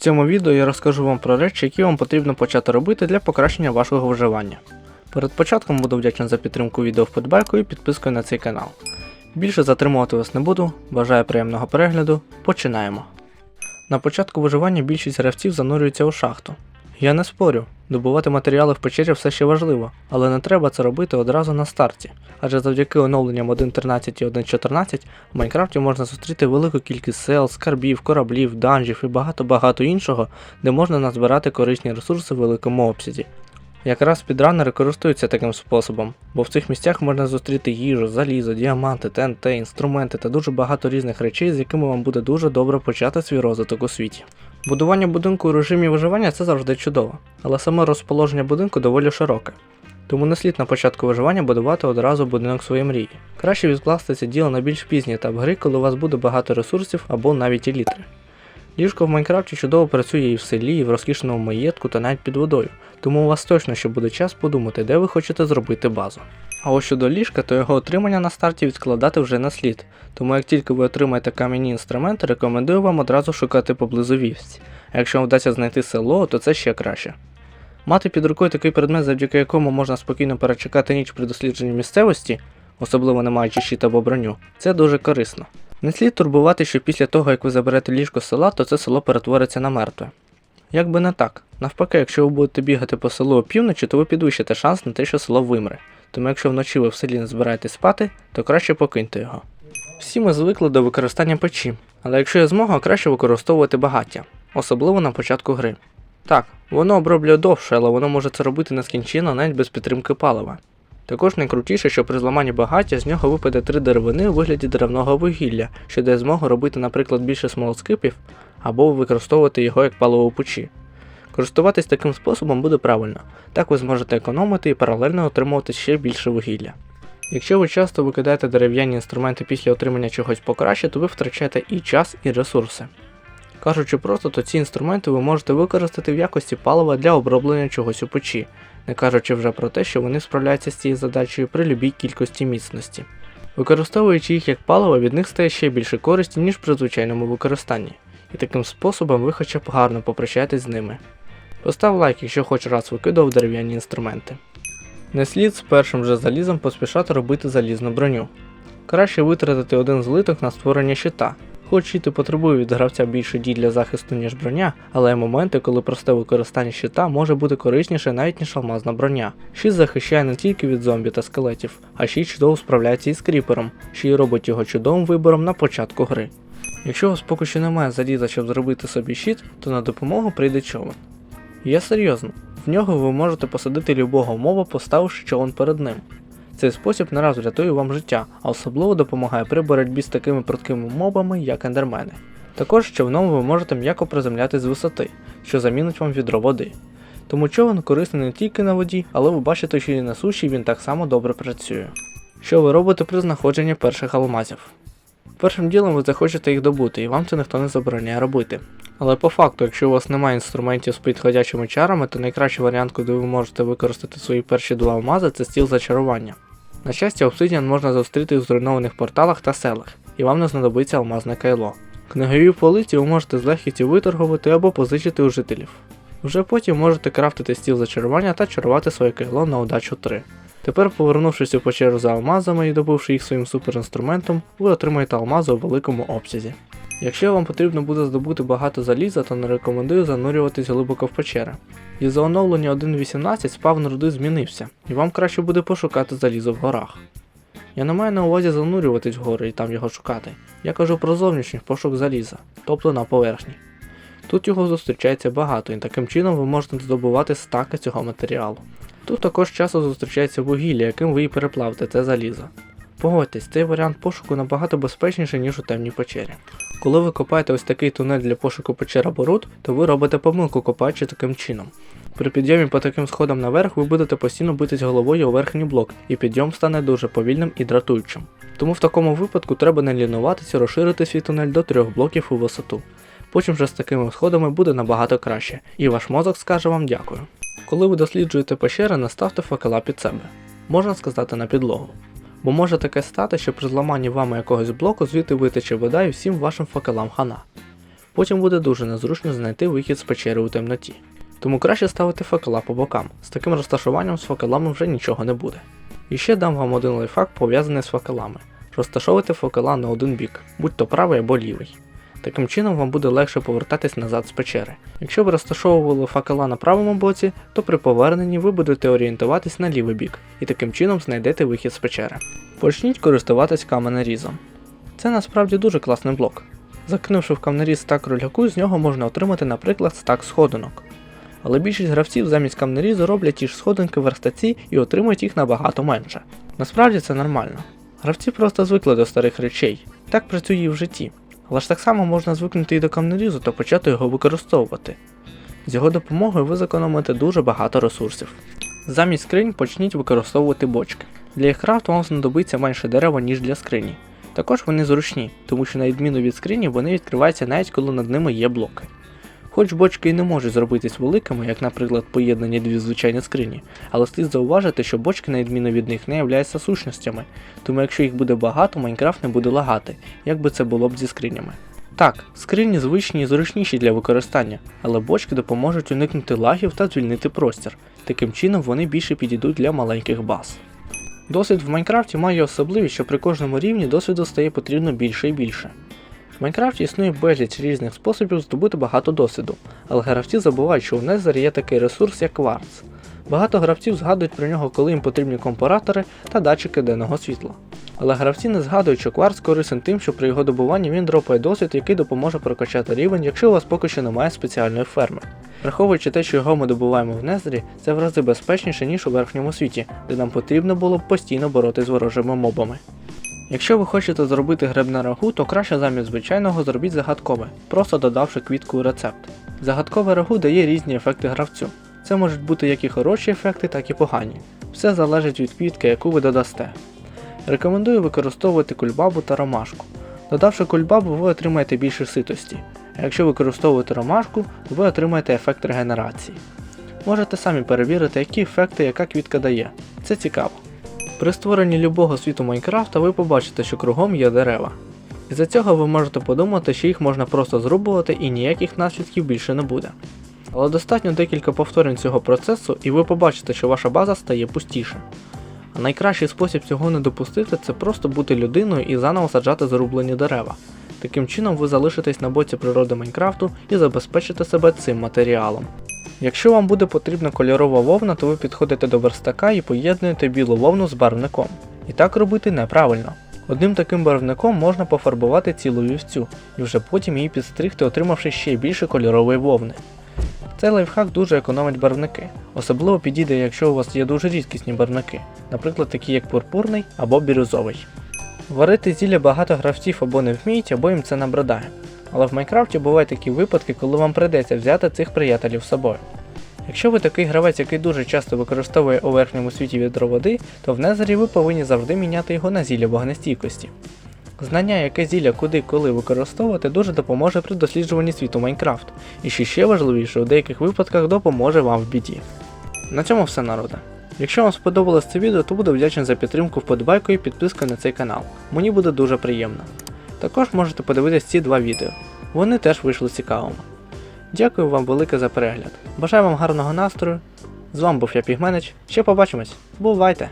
цьому відео я розкажу вам про речі, які вам потрібно почати робити для покращення вашого виживання. Перед початком буду вдячний за підтримку відео вподобайкою і підпискою на цей канал. Більше затримувати вас не буду, бажаю приємного перегляду, починаємо. На початку виживання більшість гравців занурюється у шахту. Я не спорю, добувати матеріали в печері все ще важливо, але не треба це робити одразу на старті, адже завдяки оновленням 1.13 і 1.14 в Майнкрафті можна зустріти велику кількість сел, скарбів, кораблів, данжів і багато-багато іншого, де можна назбирати корисні ресурси в великому обсязі. Якраз спідранери користуються таким способом, бо в цих місцях можна зустріти їжу, залізо, діаманти, ТНТ, інструменти та дуже багато різних речей, з якими вам буде дуже добре почати свій розвиток у світі. Будування будинку у режимі виживання це завжди чудово, але саме розположення будинку доволі широке. Тому не слід на початку виживання будувати одразу будинок своєї мрії. Краще відкласти це діло на більш пізній етап гри, коли у вас буде багато ресурсів або навіть і літри. Ліжко в Майнкрафті чудово працює і в селі, і в розкішному маєтку та навіть під водою, тому у вас точно ще буде час подумати, де ви хочете зробити базу. А ось щодо ліжка, то його отримання на старті відкладати вже не слід, тому як тільки ви отримаєте кам'яні інструменти, рекомендую вам одразу шукати поблизу вівці. А якщо вам вдасться знайти село, то це ще краще. Мати під рукою такий предмет, завдяки якому можна спокійно перечекати ніч при дослідженні місцевості, особливо не маючи щит або броню, це дуже корисно. Не слід турбувати, що після того, як ви заберете ліжко села, то це село перетвориться на мертве. Як би не так. Навпаки, якщо ви будете бігати по селу опівночі, то ви підвищите шанс на те, що село вимре. Тому якщо вночі ви в селі не збираєтесь спати, то краще покиньте його. Всі ми звикли до використання печі, але якщо є змога, краще використовувати багаття, особливо на початку гри. Так, воно оброблює довше, але воно може це робити нескінченно навіть без підтримки палива. Також найкрутіше, що при зламанні багаття з нього випаде три деревини у вигляді деревного вугілля, що дає змогу робити, наприклад, більше смолоскипів або використовувати його як паливо у печі. Користуватись таким способом буде правильно, так ви зможете економити і паралельно отримувати ще більше вугілля. Якщо ви часто викидаєте дерев'яні інструменти після отримання чогось покраще, то ви втрачаєте і час, і ресурси. Кажучи просто, то ці інструменти ви можете використати в якості палива для оброблення чогось у печі, не кажучи вже про те, що вони справляються з цією задачею при любій кількості міцності. Використовуючи їх як паливо, від них стає ще більше користі, ніж при звичайному використанні, і таким способом ви хоча б гарно попрощаєтесь з ними. Постав лайк, якщо хоч раз викидав дерев'яні інструменти. Не слід з першим же залізом поспішати робити залізну броню. Краще витратити один злиток на створення щита. Хоч щити потребує від гравця більше дій для захисту, ніж броня, але є моменти, коли просте використання щита може бути корисніше навіть ніж алмазна броня. Щит захищає не тільки від зомбі та скелетів, а ще й чудово справляється із кріпером, що й робить його чудовим вибором на початку гри. Якщо у вас поки що немає заліза, щоб зробити собі щит, то на допомогу прийде човен. Я серйозно, в нього ви можете посадити любого моба, поставивши човен перед ним. Цей спосіб не раз врятує вам життя, а особливо допомагає при боротьбі з такими пруткими мобами, як ендермени. Також човном ви можете м'яко приземлятись з висоти, що замінить вам відро води. Тому човен корисний не тільки на воді, але ви бачите, що і на суші він так само добре працює. Що ви робите при знаходженні перших алмазів? Першим ділом ви захочете їх добути, і вам це ніхто не забороняє робити. Але по факту, якщо у вас немає інструментів з підходячими чарами, то найкращий варіант, куди ви можете використати свої перші два алмази, це стіл зачарування. На щастя, обсидіан можна зустріти в зруйнованих порталах та селах, і вам не знадобиться алмазне кайло. Книгові полиці ви можете з легкістю виторгувати або позичити у жителів. Вже потім можете крафтити стіл зачарування та чарувати своє кайло на удачу 3. Тепер, повернувшись у печеру за алмазами і добувши їх своїм суперінструментом, ви отримаєте алмази у великому обсязі. Якщо вам потрібно буде здобути багато заліза, то не рекомендую занурюватись глибоко в печери. Із за оновлення 1.18 спавн руди змінився, і вам краще буде пошукати залізо в горах. Я не маю на увазі занурюватись в гори і там його шукати. Я кажу про зовнішній пошук заліза, тобто на поверхні. Тут його зустрічається багато, і таким чином ви можете здобувати стаки цього матеріалу. Тут також часто зустрічається вугілля, яким ви і переплавите це залізо. Погодьтесь, цей варіант пошуку набагато безпечніший, ніж у темній печері. Коли ви копаєте ось такий тунель для пошуку печер або руд, то ви робите помилку копаючи таким чином. При підйомі по таким сходам наверх ви будете постійно битись головою у верхній блок, і підйом стане дуже повільним і дратуючим. Тому в такому випадку треба не лінуватися розширити свій тунель до трьох блоків у висоту. Потім вже з такими сходами буде набагато краще, і ваш мозок скаже вам дякую. Коли ви досліджуєте пещери, наставте факела під себе, можна сказати на підлогу. Бо може таке стати, що при зламанні вами якогось блоку звідти витече вода і всім вашим факелам хана. Потім буде дуже незручно знайти вихід з печери у темноті. Тому краще ставити факела по бокам. З таким розташуванням з факелами вже нічого не буде. І ще дам вам один лайфхак пов'язаний з факелами. Розташовуйте факела на один бік, будь то правий або лівий. Таким чином вам буде легше повертатись назад з печери. Якщо ви розташовували факела на правому боці, то при поверненні ви будете орієнтуватись на лівий бік і таким чином знайдете вихід з печери. Почніть користуватись каменерізом. Це насправді дуже класний блок. Закинувши в камнеріз стак кругляку, з нього можна отримати, наприклад, стак сходинок. Але більшість гравців замість камнерізу роблять ті ж сходинки в верстаці і отримують їх набагато менше. Насправді це нормально. Гравці просто звикли до старих речей, так працює і в житті. Але ж так само можна звикнути і до камнерізу та почати його використовувати. З його допомогою ви зекономите дуже багато ресурсів. Замість скринь почніть використовувати бочки. Для їх крафту вам знадобиться менше дерева, ніж для скрині. Також вони зручні, тому що на відміну від скрині вони відкриваються навіть коли над ними є блоки. Хоч бочки і не можуть зробитись великими, як, наприклад, поєднані дві звичайні скрині, але слід зауважити, що бочки, на відміну від них, не являються сущностями, тому якщо їх буде багато, Майнкрафт не буде лагати, як би це було б зі скринями. Так, скрині звичні і зручніші для використання, але бочки допоможуть уникнути лагів та звільнити простір. Таким чином вони більше підійдуть для маленьких баз. Досвід в Майнкрафті має особливість, що при кожному рівні досвіду стає потрібно більше і більше. В Майнкрафті існує безліч різних способів здобути багато досвіду, але гравці забувають, що у Незері є такий ресурс, як кварц. Багато гравців згадують про нього, коли їм потрібні компаратори та датчики денного світла. Але гравці не згадують, що кварц корисен тим, що при його добуванні він дропає досвід, який допоможе прокачати рівень, якщо у вас поки що немає спеціальної ферми. Враховуючи те, що його ми добуваємо в Незері, це в рази безпечніше, ніж у верхньому світі, де нам потрібно було постійно боротися з ворожими мобами. Якщо ви хочете зробити грибне рагу, то краще замість звичайного зробіть загадкове, просто додавши квітку у рецепт. Загадкове рагу дає різні ефекти гравцю. Це можуть бути як і хороші ефекти, так і погані. Все залежить від квітки, яку ви додасте. Рекомендую використовувати кульбабу та ромашку. Додавши кульбабу, ви отримаєте більше ситості, а якщо використовуєте ромашку, ви отримаєте ефект регенерації. Можете самі перевірити, які ефекти яка квітка дає. Це цікаво. При створенні любого світу Майнкрафта ви побачите, що кругом є дерева. Із-за цього ви можете подумати, що їх можна просто зрубувати і ніяких наслідків більше не буде. Але достатньо декілька повторень цього процесу, і ви побачите, що ваша база стає пустіше. А найкращий спосіб цього не допустити це просто бути людиною і заново саджати зарублені дерева. Таким чином ви залишитесь на боці природи Майнкрафту і забезпечите себе цим матеріалом. Якщо вам буде потрібна кольорова вовна, то ви підходите до верстака і поєднуєте білу вовну з барвником. І так робити неправильно. Одним таким барвником можна пофарбувати цілу вівцю і вже потім її підстригти, отримавши ще більше кольорової вовни. Цей лайфхак дуже економить барвники. Особливо підійде, якщо у вас є дуже рідкісні барвники, наприклад, такі як пурпурний або бірюзовий. Варити зілля багато гравців або не вміють, або їм це набридає. Але в Майнкрафті бувають такі випадки, коли вам прийдеться взяти цих приятелів з собою. Якщо ви такий гравець, який дуже часто використовує у верхньому світі відро води, то в Незері ви повинні завжди міняти його на зілля вогнестійкості. Знання, яке зілля куди коли використовувати, дуже допоможе при досліджуванні світу Майнкрафт, і що ще важливіше, у деяких випадках допоможе вам в біді. На цьому все народе. Якщо вам сподобалось це відео, то буду вдячний за підтримку вподобайкою і підпискою на цей канал. Мені буде дуже приємно. Також можете подивитись ці два відео. Вони теж вийшли цікавими. Дякую вам велике за перегляд. Бажаю вам гарного настрою. З вами був я Пігменич. Ще побачимось. Бувайте!